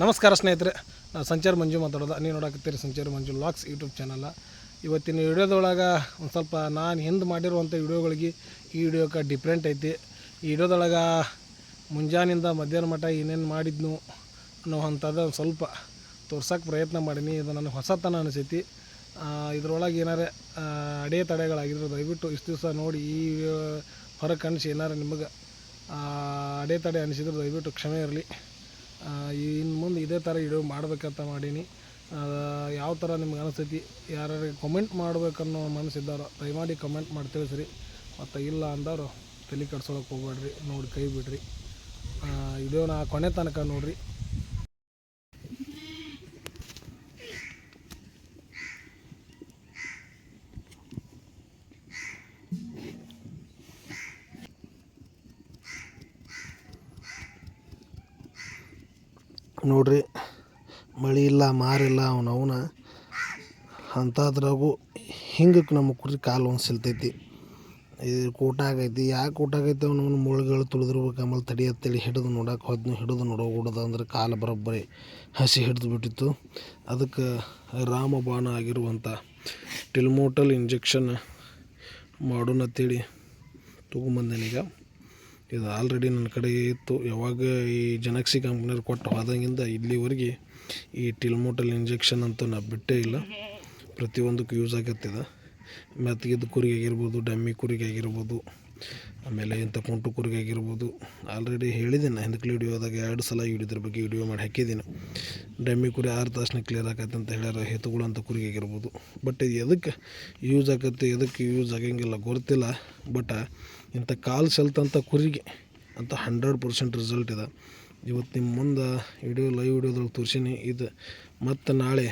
ನಮಸ್ಕಾರ ಸ್ನೇಹಿತರೆ. ನಾನು ಸಂಚಾರ ಮಂಜು ಮಾತಾಡೋದು. ನೀವು ನೋಡಕತ್ತೀರಿ ಸಂಚಾರ ಮಂಜು ಲಾಕ್ಸ್ ಯೂಟ್ಯೂಬ್ ಚಾನಲ್ಲ ಇವತ್ತಿನ ವಿಡಿಯೋದೊಳಗೆ ಒಂದು ಸ್ವಲ್ಪ ನಾನು ಹಿಂದೆ ಮಾಡಿರುವಂಥ ವಿಡಿಯೋಗಳಿಗೆ ಈ ವಿಡಿಯೋಕ್ಕೆ ಡಿಫ್ರೆಂಟ್ ಐತಿ. ಈ ವಿಡಿಯೋದೊಳಗೆ ಮುಂಜಾನಿಂದ ಮಧ್ಯಾಹ್ನ ಮಠ ಏನೇನು ಮಾಡಿದ್ನು ಅನ್ನೋ ಅಂಥದ್ದು ಸ್ವಲ್ಪ ತೋರ್ಸೋಕೆ ಪ್ರಯತ್ನ ಮಾಡೀನಿ. ಇದು ನನಗೆ ಹೊಸತನ ಅನಿಸೈತಿ. ಇದ್ರೊಳಗೆ ಏನಾರೇ ಅಡೆ ತಡೆಗಳಾಗಿದ್ರೆ ದಯವಿಟ್ಟು ಇಷ್ಟು ದಿವಸ ನೋಡಿ ಈ ಹೊರ ಕಣಿಸಿ ಏನಾರು ನಿಮಗೆ ಅಡೆ ಅಡೆತಡೆ ಅನಿಸಿದ್ರೆ ದಯವಿಟ್ಟು ಕ್ಷಮೆ ಇರಲಿ. ಇನ್ನು ಮುಂದೆ ಇದೇ ಥರ ವಿಡಿಯೋ ಮಾಡಬೇಕಂತ ಮಾಡೀನಿ. ಯಾವ ಥರ ನಿಮ್ಗೆ ಅನಿಸ್ತೈತಿ ಯಾರು ಕಮೆಂಟ್ ಮಾಡ್ಬೇಕನ್ನೋ ಮನಸ್ಸಿದ್ದಾರೋ, ದಯಮಾಡಿ ಕಮೆಂಟ್ ಮಾಡಿ ತಿಳಿಸ್ರಿ ಮತ್ತು ಇಲ್ಲ ಅಂದವರು ತಲೆ ಕೆಡ್ಸೋಳಕ್ಕೆ ಹೋಗ್ಬೇಡ್ರಿ, ನೋಡಿ ಕೈ ಬಿಡ್ರಿ. ನಾ ಕೊನೆ ತನಕ ನೋಡ್ರಿ. ನೋಡ್ರಿ, ಮಳೆ ಇಲ್ಲ ಮಾರಿಲ್ಲ ಅವ್ನ ಅವನ ಅಂಥದ್ರಾಗೂ ಹಿಂಗಕ್ಕೆ ನಮ್ಮ ಕುರಿ ಕಾಲು ಒಂದು ಸಿಲ್ತೈತಿ ಇದು ಕೂಟಾಗೈತಿ ಯಾಕೆ ಕೂಟಾಗೈತಿ ಅವ್ನ ಮುಳುಗಳು ತುಳಿದಿರ್ಬೇಕು, ಆಮೇಲೆ ತಡಿ ಅಂತೇಳಿ ಹಿಡಿದು ನೋಡಕ್ಕೆ ಹೋದ್ನು, ಹಿಡಿದು ನೋಡೋ ಹುಡ್ದು ಅಂದ್ರೆ ಕಾಲು ಬರೋಬ್ಬರಿ ಹಸಿ ಹಿಡಿದು ಬಿಟ್ಟಿತ್ತು. ಅದಕ್ಕೆ ರಾಮಬಾಣ ಆಗಿರುವಂಥ ಟಿಲ್ಮೋಟಲ್ ಇಂಜೆಕ್ಷನ್ ಮಾಡೋಣ ಅಂತೇಳಿ ತೊಗೊಂಬಂದೇನೀಗ ಇದು ಆಲ್ರೆಡಿ ನನ್ನ ಕಡೆ ಇತ್ತು. ಯಾವಾಗ ಈ ಜನಕ್ಸಿ ಕಂಪ್ನಿಯವ್ರು ಕೊಟ್ಟು ಹೋದಂಗಿಂದ ಇಲ್ಲಿವರೆಗೆ ಈ ಟಿಲ್ಮೋಟಲ್ ಇಂಜೆಕ್ಷನ್ ಅಂತೂ ನಾ ಬಿಟ್ಟೇ ಇಲ್ಲ. ಪ್ರತಿಯೊಂದಕ್ಕೂ ಯೂಸ್ ಆಗತ್ತಿದೆ. ಮೆತ್ತಗಿದ್ದ ಕುರಿಗೆ ಆಗಿರ್ಬೋದು ಡಮ್ಮಿ ಕುರಿಗೆ ಆಗಿರ್ಬೋದು ಆಮೇಲೆ ಇಂಥ ಕುಂಟು ಕುರಿಗೆ ಆಗಿರ್ಬೋದು ಆಲ್ರೆಡಿ ಹೇಳಿದ್ದೀನಿ ನಾನು ಹಿಂದಕ್ಕೆ ವಿಡಿಯೋದಾಗ ಎರಡು ಸಲ ಇದ್ರ ಬಗ್ಗೆ ವಿಡಿಯೋ ಮಾಡಿ ಹಾಕಿದ್ದೀನಿ. ಡಮ್ಮಿ ಕುರಿ ಆರು ತಾಸಿನ ಕ್ಲಿಯರ್ ಆಕತ್ತೆ ಅಂತ ಹೇಳ್ಯಾರ ಹೆತುಗಳಂಥ ಅಂತ ಕುರಿಗೆ ಆಗಿರ್ಬೋದು ಬಟ್ ಇದು ಎದಕ್ಕೆ ಯೂಸ್ ಆಗತ್ತೆ ಎದಕ್ಕೆ ಯೂಸ್ ಆಗಂಗಿಲ್ಲ ಗೊತ್ತಿಲ್ಲ. ಬಟ್ ಇಂಥ ಕಾಲು ಸೆಲ್ತಂಥ ಕುರಿಗೆ ಅಂತ ಹಂಡ್ರೆಡ್ ಪರ್ಸೆಂಟ್ ರಿಸಲ್ಟ್ ಇದೆ. ಇವತ್ತು ನಿಮ್ಮ ಮುಂದೆ ವಿಡಿಯೋ ಲೈವ್ ವಿಡಿಯೋದೊಳಗೆ ತೋರಿಸೀನಿ. ಇದು ಮತ್ತು ನಾಳೆ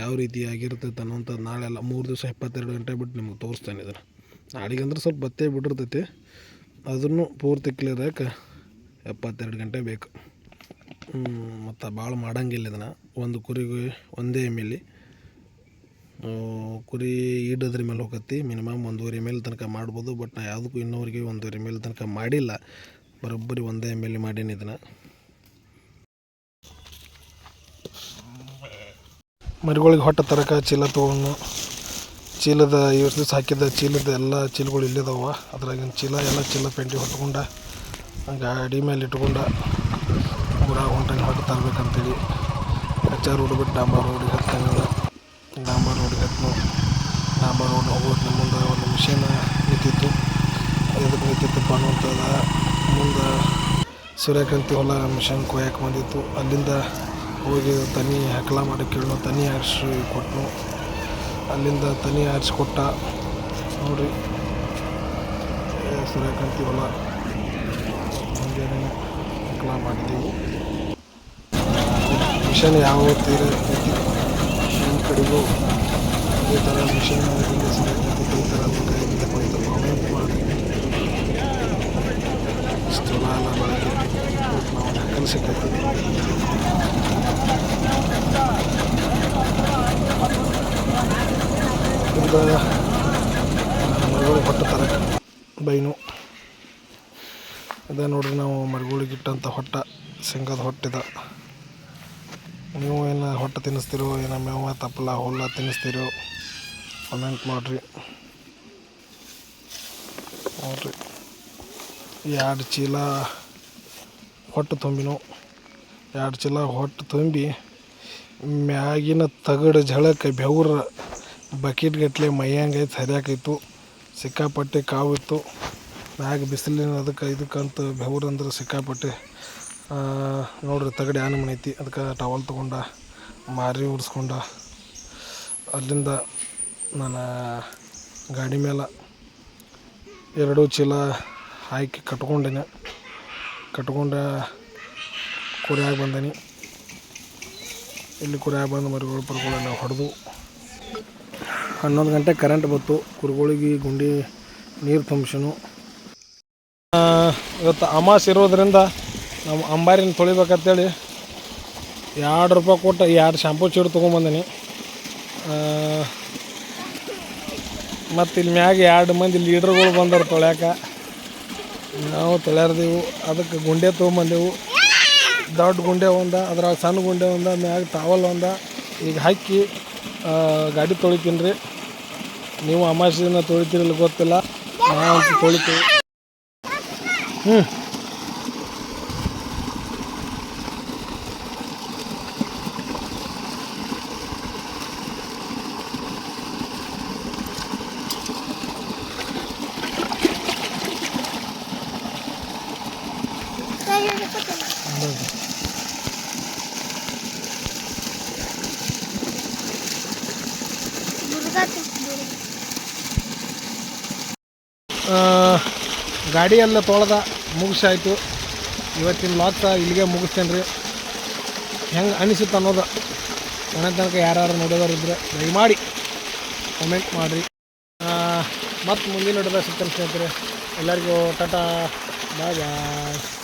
ಯಾವ ರೀತಿ ಆಗಿರ್ತೈತೆ ಅನ್ನೋಂಥದ್ದು ನಾಳೆ ಅಲ್ಲ, ಮೂರು ದಿವಸ ಇಪ್ಪತ್ತೆರಡು ಗಂಟೆ ಬಿಟ್ಟು ನಿಮ್ಗೆ ತೋರಿಸ್ತೇನೆ ಇದನ್ನು. ನಾಳೆಗೆ ಅಂದ್ರೆ ಸ್ವಲ್ಪ ಬತ್ತೆ ಬಿಟ್ಟಿರ್ತೈತಿ. ಅದನ್ನು ಪೂರ್ತಿ ಕ್ಲಿಯರ್ ಯಾಕೆ ಎಪ್ಪತ್ತೆರಡು ಗಂಟೆ ಬೇಕು. ಮತ್ತು ಭಾಳ ಮಾಡಂಗಿಲ್ಲ ಇದನ್ನು. ಒಂದು ಕುರಿಗೆ ಒಂದೇ ಎಂ ಎಲ್ಲಿ ಕುರಿ ಈಡದ್ರ ಮೇಲೆ ಹೋಗತ್ತಿ. ಮಿನಿಮಮ್ ಒಂದೂವರೆ ಎಂ ಎಲ್ ತನಕ ಮಾಡ್ಬೋದು. ಬಟ್ ನಾ ಯಾವುದಕ್ಕೂ ಇನ್ನೂವರೆಗೆ ಒಂದೂವರೆ ಮೇಲೆ ತನಕ ಮಾಡಿಲ್ಲ. ಬರೋಬ್ಬರಿ ಒಂದೇ ಎಂ ಎಲ್ ಮಾಡೀನಿ ಇದನ್ನು. ಮರಿಗಳಿಗೆ ಹೊಟ್ಟೆ ತರಕ ಚೀಲ ತೊಗೊಂಡು ಚೀಲದ ಇವ್ರ ದಿವಸ ಹಾಕಿದ ಚೀಲದ ಎಲ್ಲ ಚೀಲಗಳು ಇಲ್ಲಿದಾವೆ. ಅದ್ರಾಗಿನ ಚೀಲ, ಎಲ್ಲ ಚೀಲ ಪೆಂಟಿ ಹೊತ್ಕೊಂಡ ಗಾಡಿ ಮೇಲೆ ಇಟ್ಕೊಂಡ ಕೂಡ ಹೊಂಟಂಗೆ ಹೊಟ್ಟು ತರ್ಬೇಕಂತೇಳಿ. ಕಚ್ಚಾ ರೋಡ್ ಬಿಟ್ಟು ಡಾಂಬರ್ ರೋಡಿಗೆ ಹತ್ತಂಗ ಡಾಂಬರ್ ರೋಡಿಗೆ ಹತ್ತು ಡಾಂಬರ್ ರೋಡ್ ಹೋಗೋದು ಮುಂದೆ ಒಂದು ಮಿಷಿನ್ ನಿಂತಿತ್ತು. ಎದಕ್ಕೆ ನಿಂತಿತ್ತಪ್ಪ ಅನ್ನುವಂಥದ್ದು ಮುಂದೆ ಸೂರ್ಯಕಾಂತಿ ಹೊಲ ಮಿಷನ್ ಕೊಯ್ಯಕ್ಕೆ ಬಂದಿತ್ತು. ಅಲ್ಲಿಂದ ಹೋಗಿ ತನಿ ಹಕ್ಕಲ ಮಾಡಿ ಕೇಳೋ ತನಿ ಆರಿಸಿ ಕೊಟ್ಟನು ಅಲ್ಲಿಂದ ತನಿ ಹಾರಿಸ್ಕೊಟ್ಟ ಕೊಟ್ಟ ನೋಡ್ರಿ ಸೂರ್ಯಕಾಂತಿ ಹೊಲ. ಮುಂಜಾನೆ ಕ್ಲ ಮಾಡಿದ್ದೀವಿ ಮಿಷನ್ ಯಾವ ತೀರ ನಮ್ಮ ಕಡೆಗೂ ಅದೇ ಥರ ಮಿಷನ್ ಸೂರ್ಯಕಾಂತಿ ಈ ಥರ ಕೈಯಿಂದ ಕೊಯ್ದು ಕಾಮೆಂಟ್ ಮಾಡಿ ಇಷ್ಟು ಚಲೋ ಎಲ್ಲ ಬಳಕೆ ಇವತ್ತು ನಾವು ಹಕ್ಕಲ್ ಸಿಕ್ಕೈತಿ ಇಂದ ಮರಗಳು ಹೊಟ್ಟ ತರ ಬೈನು. ಅದೇ ನೋಡ್ರಿ ನಾವು ಮರಗಳಿಗೆ ಇಟ್ಟಂಥ ಹೊಟ್ಟ ಶೇಂಗದ ಹೊಟ್ಟಿದ. ನೀವು ಏನು ಹೊಟ್ಟೆ ತಿನ್ನಿಸ್ತೀರೋ, ಏನೋ ಮೇವ, ತಪ್ಪಲ, ಹುಲ್ಲ ತಿನ್ನಿಸ್ತೀರೋ ಕಮೆಂಟ್ ಮಾಡಿರಿ. ನೋಡ್ರಿ. ಎರಡು ಚೀಲ ಹೊಟ್ಟು ತುಂಬಿನೋ. ಎರಡು ಚೀಲ ಹೊಟ್ಟು ತುಂಬಿ ಮ್ಯಾಗಿನ ತಗಡು ಜಳಕ್ಕೆ ಬೆವ್ರ ಬಕೆಟ್ ಗಟ್ಲೆ ಐತೆ ಹರಿಯಾಕೈತು ಸಿಕ್ಕಾಪಟ್ಟೆ ಕಾವಿತ್ತು. ಮ್ಯಾಗ ಬಿಸಿಲಿನ ಅದಕ್ಕೆ ಇದಕ್ಕಂತ ಬೆವ್ರು ಅಂದ್ರೆ ಸಿಕ್ಕಾಪಟ್ಟೆ ನೋಡ್ರಿ ತಗಡಿ ಆನೆ ಮನೆ ಐತಿ. ಅದಕ್ಕೆ ಟವಲ್ ತೊಗೊಂಡ, ಮಾರಿ ಉಡ್ಸ್ಕೊಂಡ, ಅಲ್ಲಿಂದ ನಾನು ಗಾಡಿ ಮೇಲೆ ಎರಡು ಚೀಲ ಹಾಕಿ ಕಟ್ಕೊಂಡೇನೆ. ಕಟ್ಕೊಂಡ ಕುರಿಯಾಗಿ ಬಂದೇನೆ. ಇಲ್ಲಿ ಕುರಿಯಾಗಿ ಬಂದು ಮರಿಗಳು ಪರ್ಗಳೆಲ್ಲ ಹೊಡೆದು ಹನ್ನೊಂದು ಗಂಟೆ ಕರೆಂಟ್ ಬಂತು. ಕುರುಗೋಳಿಗೆ ಗುಂಡಿ ನೀರು ತುಂಬಿಸನು. ಇವತ್ತು ಅಮಾಸ್ ಇರೋದ್ರಿಂದ ನಮ್ಮ ಅಂಬಾರಿನ ತೊಳಿಬೇಕಂತೇಳಿ ಎರಡು ರೂಪಾಯಿ ಕೊಟ್ಟು ಎರಡು ಶಾಂಪೂ ಚೀಡು ತೊಗೊಂಬಂದಿನಿ. ಮತ್ತು ಇಲ್ಲಿ ಮ್ಯಾಗ ಎರಡು ಮಂದಿ ಲೀಡ್ರ್ಗಳು ಬಂದರು ತೊಳ್ಯಾಕ. ನಾವು ತೊಳ್ಯಾರ್ದೆವು. ಅದಕ್ಕೆ ಗುಂಡೆ ತೊಗೊಂಬಂದೆವು. ದೊಡ್ಡ ಗುಂಡೆ ಒಂದ, ಅದ್ರಾಗ ಸಣ್ಣ ಗುಂಡೆ ಒಂದ, ಮ್ಯಾಗ ಟಾವಲ್ ಒಂದ. ಈಗ ಹಾಕಿ ಗಾಡಿ ತೊಳಿತೀನಿ ರೀ. ನೀವು ಅಮಾಸಿನ ತೊಳಿತೀರಲ್ಲ ಗೊತ್ತಿಲ್ಲ. ನಾವಂತೂ ತೊಳಿತೀವಿ ಹ್ಞೂ ಆ, ಗಾಡಿ ಎಲ್ಲ ತೊಳೆದ ಮುಗಿಸಾಯ್ತು. ಇವತ್ತಿನ ಲಾಕ್ಸ ಇಲ್ಲಿಗೆ ಮುಗಿಸ್ತೇನೆ ರೀ ಹೆಂಗೆ ಅನಿಸುತ್ತೆ ಅನ್ನೋದು ಮನೆ ತನಕ ಯಾರ್ಯಾರು ನೋಡೋದವ್ರು ಇದ್ರೆ ದಯಮಾಡಿ ಕಮೆಂಟ್ ಮಾಡಿರಿ. ಮತ್ತು ಮುಂದಿನ ಹಿಡಿದ ಸಿಗ್ತಾನೆ ಎಲ್ಲರಿಗೂ ಟಾಟಾ, ಬಾಯ್ ಬಾಯ್.